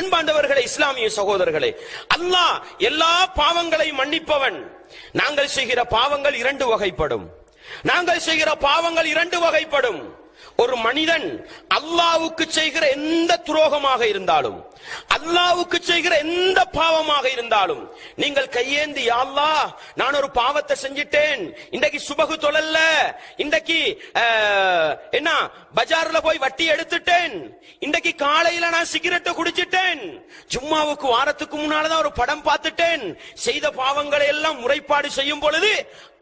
அன்பாண்டவர்களே இஸ்லாமிய சகோதரர்களே அல்லாஹ் எல்லா பாவங்களையும் மன்னிப்பவன். நாங்கள் செய்கிற பாவங்கள் இரண்டு வகைப்படும். நாங்கள் செய்கிற பாவங்கள் இரண்டு வகைப்படும். ஒரு மனிதன் அல்லாவுக்கு செய்கிற எந்த துரோகமாக இருந்தாலும் அல்லாவுக்கு செய்கிற எந்த பாவமாக இருந்தாலும் நீங்கள் கையேந்தி "யா அல்லாஹ் நான் ஒரு பாவத்தை செஞ்சிட்டேன். இன்றைக்கு சுபகு தொழல்ல. இன்றைக்கு என்ன பஜார்ல போய் வட்டி எடுத்துட்டேன். இன்றைக்கு காலையில நான் சிகரெட்டை குடிச்சிட்டேன். ஜும்மாவுக்கு வாரத்துக்கு முன்னாலதான் ஒரு படம் பார்த்துட்டேன். செய்த பாவங்களை எல்லாம் முறைப்பாடு செய்யும் பொழுது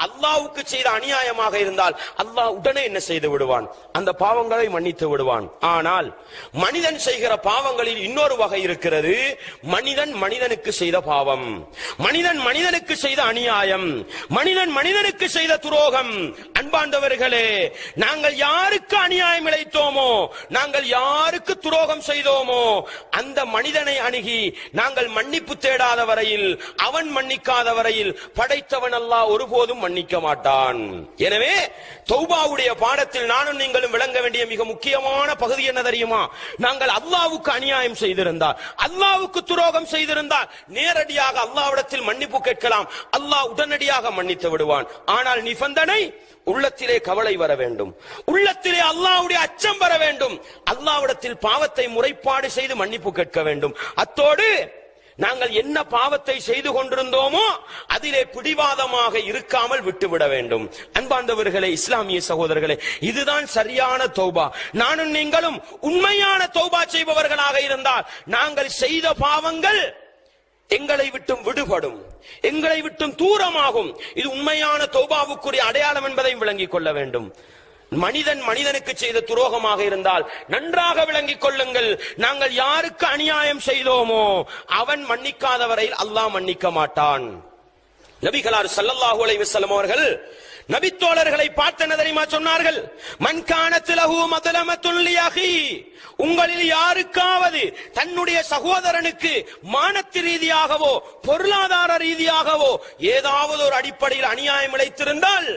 அல்லாவுக்கு செய்த அநியாயமாக இருந்தால் அல்லாஹ் உடனே என்ன செய்து விடுவான்? அந்த பாவங்களை மன்னித்து விடுவான். ஆனால் மனிதன் செய்கிற பாவங்களில் இன்னொரு வகை இருக்கிறது மனிதன் மனிதனுக்கு செய்த பாவம். மனிதன் மனிதனுக்கு செய்த அநியாயம். மனிதன் மனிதனுக்கு செய்த துரோகம். அன்பாண்டவர்களே நாங்கள் யாருக்கு அநியாயம் இழைத்தோமோ நாங்கள் யாருக்கு துரோகம் செய்தோமோ அந்த மனிதனை அணுகி நாங்கள் மன்னிப்பு தேடாத வரையில் அவன் மன்னிக்காத வரையில் படைத்தவன் அல்லாஹ் ஒருபோதும் மன்னிக்க மாட்டான். எனவே தௌபாவுடைய பாடத்தில் நானும் நீங்களும் விளங்க வேண்டிய மிக முக்கியமான பகுதி என்ன தெரியுமா? நாங்கள் அல்லாவுக்கு அநியாயம் செய்திருந்தால் அல்லாவுக்கு துரோகம் செய்திருந்தால் நேரடியாக அல்லாவிடத்தில் மன்னிப்பு கேட்கலாம். அல்லாஹ் உடனடியாக மன்னித்து விடுவான். ஆனால் நிபந்தனை உள்ளத்திலே கவலை வர வேண்டும். உள்ளத்திலே அல்லாஹ்வுடைய அச்சம் வர வேண்டும். அல்லாவிடத்தில் பாவத்தை முறைப்பாடு செய்து மன்னிப்பு கேட்க வேண்டும். அத்தோடு நாங்கள் என்ன பாவத்தை செய்து கொண்டிருந்தோமோ அதிலே பிடிவாதமாக இருக்காமல் விட்டுவிட வேண்டும். அன்பாந்தவர்களே இஸ்லாமிய சகோதரர்களே இதுதான் சரியான தௌபா. நானும் நீங்களும் உண்மையான தௌபா செய்பவர்களாக இருந்தால் நாங்கள் செய்த பாவங்கள் எங்களை விட்டும் விடுபடும். எங்களை விட்டும் தூரமாகும். இது உண்மையான தௌபாவுக்குரிய அடையாளம் என்பதையும் விளங்கிக் கொள்ள வேண்டும். மனிதன் மனிதனுக்கு செய்த துரோகமாக இருந்தால் நன்றாக விளங்கிக் கொள்ளுங்கள். நாங்கள் யாருக்கு அநியாயம் செய்தோமோ அவன் மன்னிக்காத வரையில் அல்லாஹ் மன்னிக்க மாட்டான். நபிகளார் சல்லல்லாஹு அலைஹி அவர்கள் நபித்தோழர்களை பார்த்த என்ன தெரியுமா சொன்னார்கள் மண்காணத்திலகு மதுலம துல்லியாகி உங்களில் யாருக்காவது தன்னுடைய சகோதரனுக்கு மானத்து ரீதியாகவோ பொருளாதார ரீதியாகவோ ஏதாவது ஒரு அடிப்படையில் அநியாயம் இழைத்திருந்தால்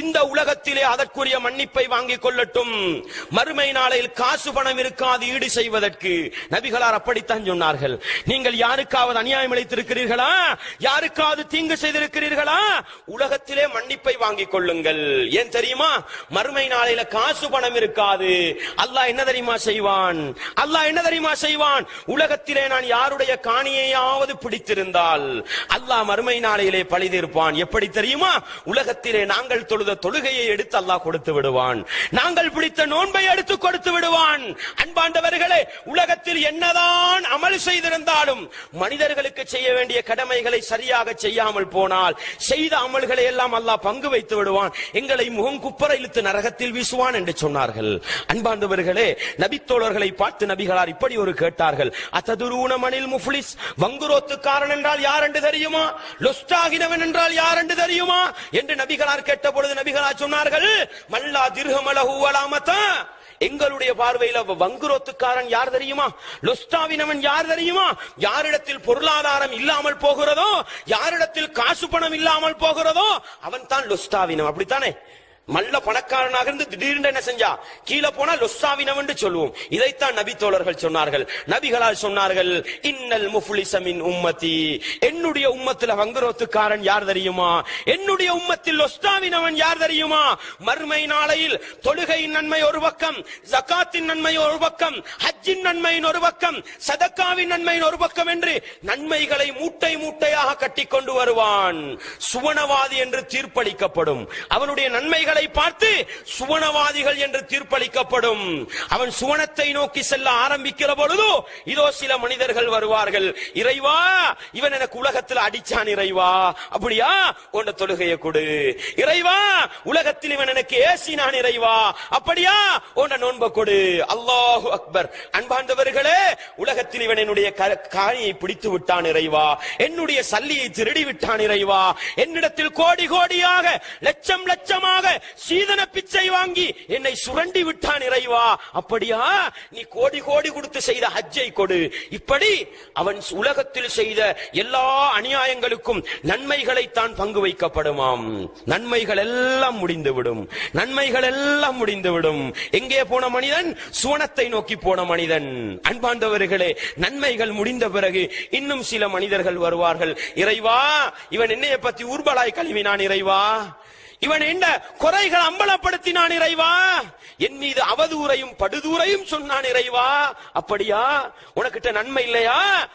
இந்த உலகத்திலே அதற்குரிய மன்னிப்பை வாங்கிக் கொள்ளட்டும். மறுமை நாளையில் காசு பணம் இருக்காது ஈடு செய்வதற்கு நபிகளார் அப்படித்தான் சொன்னார்கள். நீங்கள் யாருக்காவது அநியாயம் இழைத்திருக்கிறீர்களா? யாருக்காவது தீங்கு செய்திருக்கிறீர்கள்? உலகத்திலே மன்னிப்பை வாங்கிக் கொள்ளுங்கள். ஏன் தெரியுமா? மறுமை நாளையில காசு பணம் இருக்காது. அல்லாஹ் என்ன தெரியுமா செய்வான்? அல்லாஹ் என்ன தெரியுமா செய்வான்? உலகத்திலே நான் யாருடைய காணியையாவது பிடித்திருந்தால் அல்லாஹ் மறுமை நாளையிலே பழி தீர்ப்பான். எப்படி தெரியுமா? உலகத்திலே நாங்கள் தொழுத தொழுகையை எடுத்து அல்லாஹ் கொடுத்து விடுவான். நாங்கள் பிடித்த நோன்பை எடுத்து கொடுத்து விடுவான். அன்பாண்டவர்களே உலகத்தில் என்னதான் அமல் செய்திருந்தாலும் மனிதர்களுக்கு செய்ய வேண்டிய கடமைகளை சரியாக செய்யாமல் போனால் செய்த அமல்களை எல்லாம் அல்லாஹ் பங்கு வைத்து விடுவான். எங்களை முகம் குப்பர இழுத்து நரகத்தில் வீசுவான் என்று சொன்னார்கள். அன்பாண்டவர்களே நபித்தோழர்களை பார்த்து நபிகளார் இப்படி ஒரு கேட்டார்கள். அத்ததுரூன மணில் முஃப்லிஸ் வங்குரோத்துக்காரன் என்றால் யார் என்று தெரியுமா? லொஸ்டாகினவன் என்றால் யார் என்று தெரியுமா? என்று நபிகளார் கேட்ட பொழுது நபிகளார் சொன்னார்கள் மல்லா திர்ஹமலஹு எங்களுடைய பார்வையில வங்குரோத்துக்காரன் யார் தெரியுமா? லொஸ்டாவினவன் யார் தெரியுமா? யாரிடத்தில் பொருளாதாரம் இல்லாமல் போகிறதோ யாரிடத்தில் காசு பணம் இல்லாமல் போகிறதோ அவன் தான் லொஸ்டாவினம் அப்படித்தானே? மல்ல பணக்காரனாக இருந்து திடீர்னு என்ன செஞ்சா? கீழே போனா லொஸ்ஸாவினம் என்று சொல்லுவோம். இதைத்தான் நபி தோழர்கள் சொன்னார்கள். நபிகளால் சொன்னார்கள் இன்னல் முஃபுலிசமின் உம்மதி என்னுடைய உம்மத்துல வங்குரோத்துக்காரன் யார் தெரியுமா? என்னுடைய உம்மத்தில் லொஸ்தாவினவன் யார் தெரியுமா? மறுமை நாளையில் தொழுகையின் நன்மை ஒரு பக்கம் ஜகாத்தின் நன்மை ஒரு பக்கம் ஹஜ்ஜின் நன்மையின் ஒரு பக்கம் சதக்காவின் நன்மையின் ஒரு பக்கம் என்று நன்மைகளை மூட்டை மூட்டையாக கட்டி கொண்டு வருவான். சுவனவாதி என்று தீர்ப்பளிக்கப்படும். அவனுடைய நன்மைகள் அவர்களை பார்த்து சுவனவாதிகள் என்று தீர்ப்பளிக்கப்படும். அவன் சுவனத்தை நோக்கி செல்ல ஆரம்பிக்கிற பொழுதோ இதோ சில மனிதர்கள் வருவார்கள். இறைவா இவன் எனக்கு உலகத்தில் அடிச்சான் இறைவா. அப்படியா? உன்ன தொழுகையை கொடு. இறைவா உலகத்தில் இவன் எனக்கு ஏசினான் இறைவா. அப்படியா? உன்ன நோன்ப கொடு. அல்லாஹு அக்பர். அன்பாண்டவர்களே உலகத்தில் இவன் என்னுடைய காணியை பிடித்து விட்டான் இறைவா. என்னுடைய சல்லியை திருடி விட்டான் இறைவா. என்னிடத்தில் கோடி கோடியாக லட்சம் லட்சமாக சீதன பிச்சை வாங்கி என்னை சுரண்டி விட்டான் இறைவா. அப்படியா? நீ கோடி கோடி கொடுத்து செய்த ஹஜ்ஜை கொடு. இப்படி அவன் உலகத்தில் செய்த எல்லா அநியாயங்களுக்கும் நன்மைகளை தான் பங்கு வைக்கப்படுமாம். நன்மைகள் எல்லாம் முடிந்துவிடும். நன்மைகள் எல்லாம் முடிந்துவிடும். எங்கே போன மனிதன்? சுவனத்தை நோக்கி போன மனிதன். அன்பாண்டவர்களே நன்மைகள் முடிந்த பிறகு இன்னும் சில மனிதர்கள் வருவார்கள். இறைவா இவன் என்னைய பத்தி ஊர்வலாய் கழுவினான் இறைவா. இவன் என்ன குறைகள் அம்பலப்படுத்தினான் இறைவா? என் மீது அவதூறையும் படுதூரையும் சொன்னான் இறைவா. அப்படியா? உனக்கிட்ட நன்மை இல்லையா?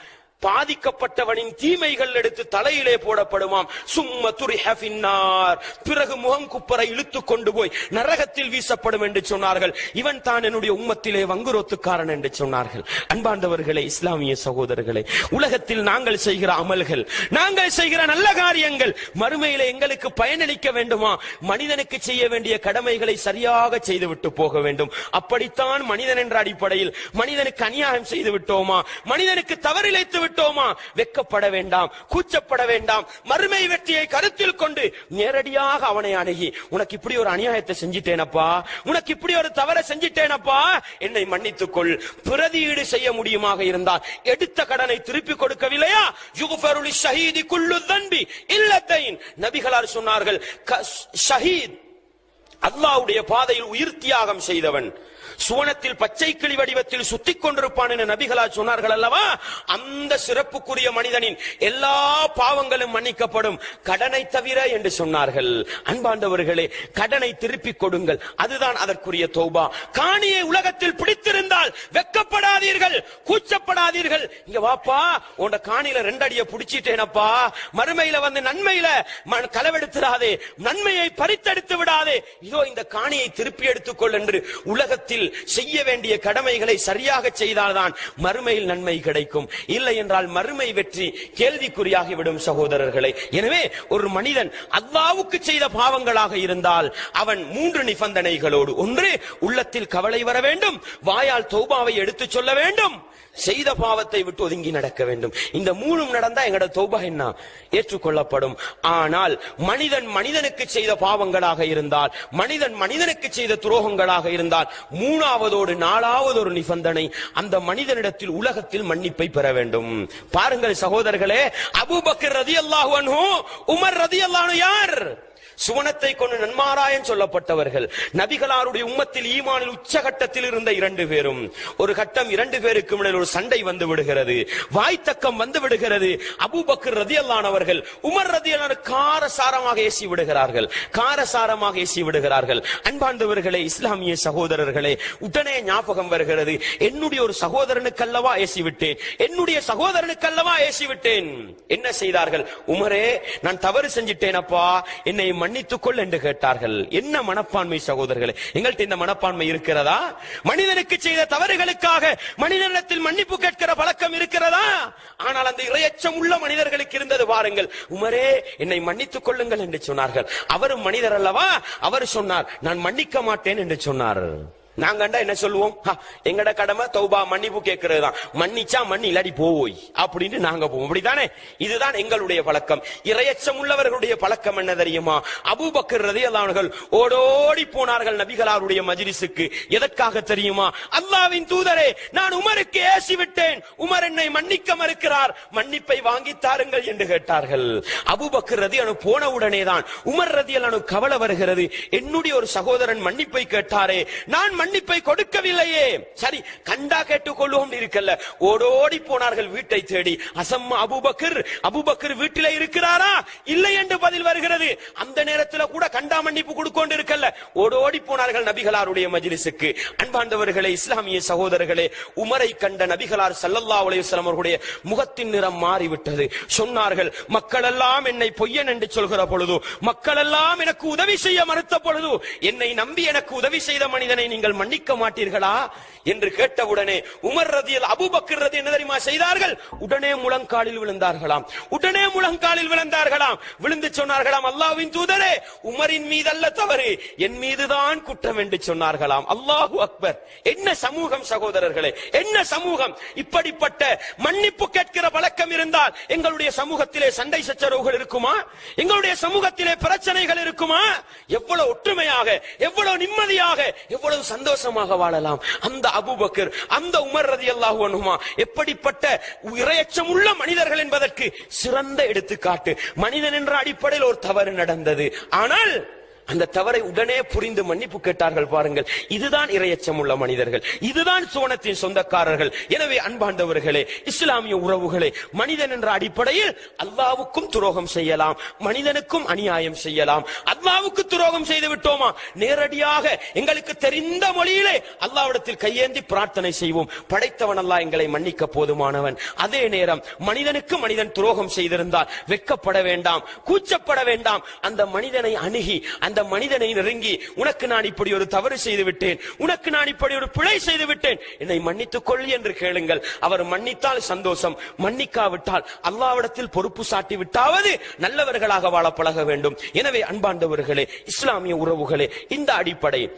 பாதிக்கப்பட்டவனின் தீமைகள் எடுத்து தலையிலே போடப்படுமாம். சும்ம துரிஹபின்னார் பிறகு முகம் குப்பரை இழுத்து கொண்டு போய் நரகத்தில் வீசப்படும் என்று சொன்னார்கள். இவன் தான் என்னுடைய உம்மத்திலே வங்குரோத்துக்காரன் என்று சொன்னார்கள். அன்பாண்டவர்களே இஸ்லாமிய சகோதரர்களே உலகத்தில் நாங்கள் செய்கிற அமல்கள் நாங்கள் செய்கிற நல்ல காரியங்கள் மறுமையில எங்களுக்கு பயனளிக்க வேண்டுமா? மனிதனுக்கு செய்ய வேண்டிய கடமைகளை சரியாக செய்துவிட்டு போக வேண்டும். அப்படித்தான் மனிதன் என்ற அடிப்படையில் மனிதனுக்கு அநியாயம் செய்து விட்டோமா மனிதனுக்கு தவறிழைத்து விட்டோமா வெக்கப்பட வேண்டாம் கூச்சப்பட வேண்டாம். மறுமை வெற்றியை கருத்தில் கொண்டு நேரடியாக அவனை அணுகி உனக்கு இப்படி ஒரு அநியாயத்தை செஞ்சிட்டேனப்பா. உனக்கு இப்படி ஒரு தவற செஞ்சிட்டேனப்பா. என்னை மன்னித்துக் கொள் பிரதியீடு செய்ய முடியுமாக இருந்தால் எடுத்த கடனை திருப்பி கொடுக்கவில்லையா? யுகுஃபருலி ஷஹீதி குல்லு தன்பி இல்லத்தைன். நபிகளார் சொன்னார்கள் க- ஷஹீத் அல்லாவுடைய பாதையில் உயிர் தியாகம் செய்தவன். சுவனத்தில் பச்சை கிளி வடிவத்தில் சுத்தி கொண்டிருப்பான் என நபிகளா சொன்னார்கள் அல்லவா? அந்த சிறப்புக்குரிய மனிதனின் எல்லா பாவங்களும் மன்னிக்கப்படும். கடனை தவிர என்று சொன்னார்கள். அன்பாண்டவர்களே கடனை திருப்பிக் கொடுங்கள். அதுதான் அதற்குரிய தௌபா. காணியை உலகத்தில் பிடித்திருந்தால் வெக்கப்படாதீர்கள் கூச்சப்படாதீர்கள். இங்க வாப்பா உன்ட காணியில ரெண்டடிய பிடிச்சிட்டேனப்பா. புடிச்சிட்டேனப்பா மறுமையில வந்து நன்மையில களவெடுத்துடாதே. நன்மையை பறித்தெடுத்து விடாதே. இதோ இந்த காணியை திருப்பி எடுத்துக்கொள் என்று உலகத்தில் செய்ய வேண்டிய கடமைகளை சரியாக செய்தால்தான் மறுமையில் நன்மை கிடைக்கும். இல்லை என்றால் மறுமை வெற்றி கேள்விக்குறியாகிவிடும் சகோதரர்களை. எனவே ஒரு மனிதன் அல்லாவுக்கு செய்த பாவங்களாக இருந்தால் அவன் மூன்று நிபந்தனைகளோடு ஒன்று உள்ளத்தில் கவலை வர வேண்டும் வாயால் தௌபாவை எடுத்துச் சொல்ல வேண்டும் செய்த பாவத்தை விட்டு ஒதுங்கி நடக்க வேண்டும். இந்த மூணும் நடந்தா எங்களோட தௌபா என்ன? ஏற்றுக்கொள்ளப்படும். ஆனால் மனிதன் மனிதனுக்கு செய்த பாவங்களாக இருந்தால் மனிதன் மனிதனுக்கு செய்த துரோகங்களாக இருந்தால் மூணாவதோடு நாலாவது ஒரு நிபந்தனை அந்த மனிதனிடத்தில் உலகத்தில் மன்னிப்பை பெற வேண்டும். பாருங்கள் சகோதரர்களே அபுபக்கர் ரதி அல்லாஹு உமர் ரதி ரதியல்லாஹு யார்? சுவனத்தை கொண்டு நன்மாராயன் சொல்லப்பட்டவர்கள். நபிகளாருடைய உம்மத்தில் ஈமானில் உச்சகட்டத்தில் இருந்த இரண்டு பேரும். ஒரு கட்டம் இரண்டு பேருக்கு இடையில் ஒரு சண்டை வந்து விடுகிறது. வாய்த்தக்கம் வந்து விடுகிறது. அபுபக்கர் ரதியல்லானவர்கள் உமர் ரதியல்லான காரசாரமாக ஏசி விடுகிறார்கள். காரசாரமாக ஏசி விடுகிறார்கள். அன்பாண்டவர்களே இஸ்லாமிய சகோதரர்களே உடனே ஞாபகம் வருகிறது. என்னுடைய ஒரு சகோதரனுக்கல்லவா ஏசி விட்டேன். என்னுடைய சகோதரனுக்கல்லவா ஏசி விட்டேன். என்ன செய்தார்கள்? உமரே நான் தவறு செஞ்சிட்டேனப்பா. என்னை மன்னித்துக் கொள் என்று கேட்டார்கள். என்ன மனப்பான்மை சகோதரர்களே? எங்கள்கிட்ட இந்த மனப்பான்மை இருக்கிறதா? மனிதனுக்கு செய்த தவறுகளுக்காக மனிதனிடத்தில் மன்னிப்பு கேட்கிற பழக்கம் இருக்கிறதா? ஆனால் அந்த இரையச்சம் உள்ள மனிதர்களுக்கு இருந்தது பாருங்கள். உமரே என்னை மன்னித்துக் கொள்ளுங்கள் என்று சொன்னார்கள். அவரும் மனிதர் அல்லவா? அவர் சொன்னார் நான் மன்னிக்க மாட்டேன் என்று சொன்னார். நாங்க என்ன சொல்லுவோம்? எங்கட கடமை தௌபா மன்னிப்பு கேட்கிறது தான் மன்னிச்சா மண்ணி இல்லாடி போவோய் அப்படின்னு நாங்க போவோம். அப்படிதானே இதுதான் எங்களுடைய பழக்கம். இரையச்சம் உள்ளவர்களுடைய பழக்கம் என்ன தெரியுமா? அபூபக்கர் ரதியல்லானவர்கள் ஓடோடி போனார்கள் நபிகளாருடைய மஜிரிசுக்கு எதற்காக தெரியுமா? அல்லாவின் தூதரே நான் உமருக்கு ஏசி விட்டேன் உமர் என்னை மன்னிக்க மறுக்கிறார். மன்னிப்பை வாங்கி தாருங்கள் என்று கேட்டார்கள். அபூபக்கர் ரதி அனு போன உடனே தான் உமர் ரதியலானு கவலை வருகிறது. என்னுடைய ஒரு சகோதரன் மன்னிப்பை கேட்டாரே நான் மன்னிப்பை கொடுக்கவில்லையே. சரி கண்டா கேட்டுக்கொள்வோம் இருக்கல்ல. ஓடோடி போனார்கள் வீட்டை தேடி. அசம் அபுபக்கர் அபுபக்கர் வீட்டில இருக்கிறாரா? இல்லை என்று பதில் வருகிறது. அந்த நேரத்தில் கூட கண்டா மன்னிப்பு கொடுக்கொண்டு இருக்கல்ல ஓடோடி போனார்கள் நபிகளாருடைய மஜிலிசுக்கு. அன்பாண்டவர்களே இஸ்லாமிய சகோதரர்களே உமரை கண்ட நபிகளார் சல்லல்லா அலைஹி அவர்களுடைய முகத்தின் நிறம் மாறிவிட்டது. சொன்னார்கள் மக்கள் எல்லாம் என்னை பொய்யன் என்று சொல்கிற பொழுது மக்கள் எல்லாம் எனக்கு உதவி செய்ய மறுத்த பொழுது என்னை நம்பி எனக்கு உதவி செய்த மனிதனை நீங்கள் நீங்கள் மன்னிக்க மாட்டீர்களா என்று கேட்டவுடனே உமர் ரதியல் அபுபக்கர் ரதி என்ன தெரியுமா செய்தார்கள்? உடனே முழங்காலில் விழுந்தார்களாம். உடனே முழங்காலில் விழுந்தார்களாம். விழுந்து சொன்னார்களாம் அல்லாவின் தூதரே உமரின் மீதல்ல தவறு. என் மீதுதான் குற்றம் என்று சொன்னார்களாம். அல்லாஹு அக்பர். என்ன சமூகம் சகோதரர்களே என்ன சமூகம்? இப்படிப்பட்ட மன்னிப்பு கேட்கிற பழக்கம் இருந்தால் எங்களுடைய சமூகத்திலே சண்டை சச்சரவுகள் இருக்குமா? எங்களுடைய சமூகத்திலே பிரச்சனைகள் இருக்குமா? எவ்வளவு ஒற்றுமையாக எவ்வளவு நிம்மதியாக எவ்வளவு சந்தோஷமாக வாழலாம். அந்த அபூபக்கர் அந்த உமர் ரதி அல்லாஹு எப்படிப்பட்ட இரையச்சம் உள்ள மனிதர்கள் என்பதற்கு சிறந்த எடுத்துக்காட்டு. மனிதன் என்ற அடிப்படையில் ஒரு தவறு நடந்தது. ஆனால் அந்த தவறை உடனே புரிந்து மன்னிப்பு கேட்டார்கள் பாருங்கள். இதுதான் இரையச்சம் உள்ள மனிதர்கள். இதுதான் சோனத்தின் சொந்தக்காரர்கள். எனவே அன்பாண்டவர்களே இஸ்லாமிய உறவுகளே மனிதன் என்ற அடிப்படையில் அல்லாவுக்கும் துரோகம் செய்யலாம். மனிதனுக்கும் அநியாயம் செய்யலாம். அல்லாவுக்கு துரோகம் செய்து விட்டோமா? நேரடியாக எங்களுக்கு தெரிந்த மொழியிலே அல்லாவிடத்தில் கையேந்தி பிரார்த்தனை செய்வோம். படைத்தவன் அல்லா எங்களை மன்னிக்க போதுமானவன். அதே நேரம் மனிதனுக்கு மனிதன் துரோகம் செய்திருந்தால் வெட்கப்பட வேண்டாம் கூச்சப்பட வேண்டாம். அந்த மனிதனை அணுகி அந்த மனிதனை நெருங்கி உனக்கு நான் இப்படி ஒரு தவறு செய்து விட்டேன் உனக்கு நான் இப்படி ஒரு பிழை செய்து விட்டேன் என்னை மன்னித்துக் கொள் என்று கேளுங்கள். அவர் மன்னித்தால் சந்தோஷம் மன்னிக்காவிட்டால் அல்லாவிடத்தில் பொறுப்பு சாட்டி விட்டாவது நல்லவர்களாக வாழ பழக வேண்டும். எனவே அன்பாண்டவர்களே இஸ்லாமிய உறவுகளே இந்த அடிப்படை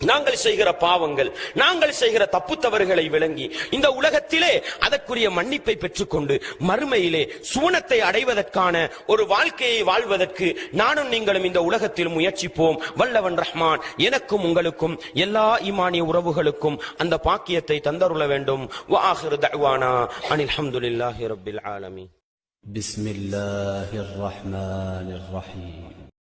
நாங்கள் செய்கிற பாவங்கள் நாங்கள் செய்கிற தப்பு தவறுகளை விளங்கி இந்த உலகத்திலே அதற்குரிய மன்னிப்பை பெற்றுக்கொண்டு மறுமையிலே சுவனத்தை அடைவதற்கான ஒரு வாழ்க்கையை வாழ்வதற்கு நானும் நீங்களும் இந்த உலகத்தில் முயற்சிப்போம் வல்லவன் ரஹ்மான் எனக்கும் உங்களுக்கும் எல்லா ஈமானிய உறவுகளுக்கும் அந்த பாக்கியத்தை தந்தருள வேண்டும் வாஹிரு தஅவானா அனில் ஹம்துலில்லாஹி ரப்பில் ஆலமீன் بسم الله الرحمن الرحيم